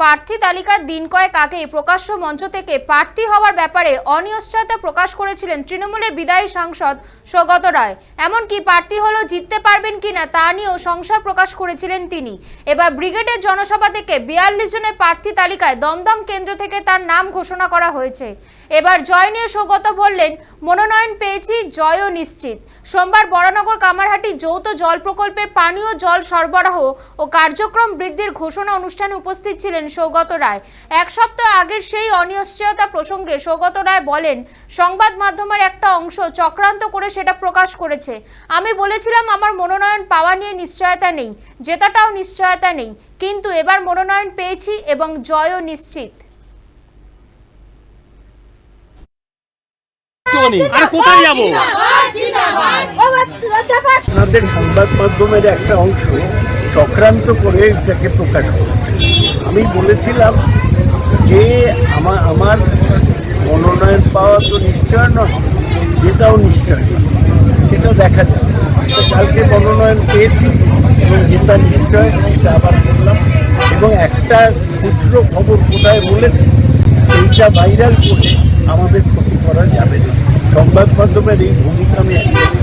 প্রার্থী তালিকার দিন কয়েক আগে প্রকাশ্য মঞ্চ থেকে প্রার্থী হওয়ার ব্যাপারে অনিশ্চয়তা প্রকাশ করেছিলেন তৃণমূলের বিদায়ী সাংসদ সৌগত রায়। এমনকি প্রার্থী হলেও জিততে পারবেন কিনা তা নিয়েও সংশয় প্রকাশ করেছিলেন তিনি। এবার ব্রিগেডের জনসভা থেকে বিয়াল্লিশ জনের প্রার্থী তালিকায় দমদম কেন্দ্র থেকে তার নাম ঘোষণা করা হয়েছে। এবার জয় নিয়ে সৌগত বললেন, মনোনয়ন পেয়েছি, জয়ও নিশ্চিত। সোমবার বরানগর কামারহাটি যৌথ জল প্রকল্পের পানীয় জল সরবরাহ ও কার্যক্রম বৃদ্ধির ঘোষণা অনুষ্ঠানে উপস্থিত ছিলেন সৌগত রায়। এক সপ্তাহ আগের সেই অনিশ্চয়তা প্রসঙ্গে সৌগত রায় বলেন সংবাদ মাধ্যমের একটা অংশ চক্রান্ত করে সেটা প্রকাশ করেছে। আমি বলেছিলাম আমার মনোনয়ন পাওয়া নিয়ে নিশ্চয়তা নেই জেতাটাও নিশ্চয়তা নেই কিন্তু এবার মনোনয়ন পেয়েছি এবং জয়ও নিশ্চিত। একটুখানি। কোথায় যাব? আপনাদের সংবাদ মাধ্যমের একটা অংশ চক্রান্ত করে এটাকে প্রকাশ করেছে। আমি বলেছিলাম যে আমার আমার মনোনয়ন পাওয়া তো নিশ্চয় নয়, যেটাও নিশ্চয় সেটাও সেটা দেখা যাবে কালকে মনোনয়ন পেয়েছি এবং যেটা নিশ্চয় এটা আবার বললাম। এবং একটা খুচরো খবর কোথায় বলেছি, সেইটা ভাইরাল করে আমাদের ক্ষতি করা যাবে না। সংবাদ মাধ্যমের এই ভূমিকা আমি একদমই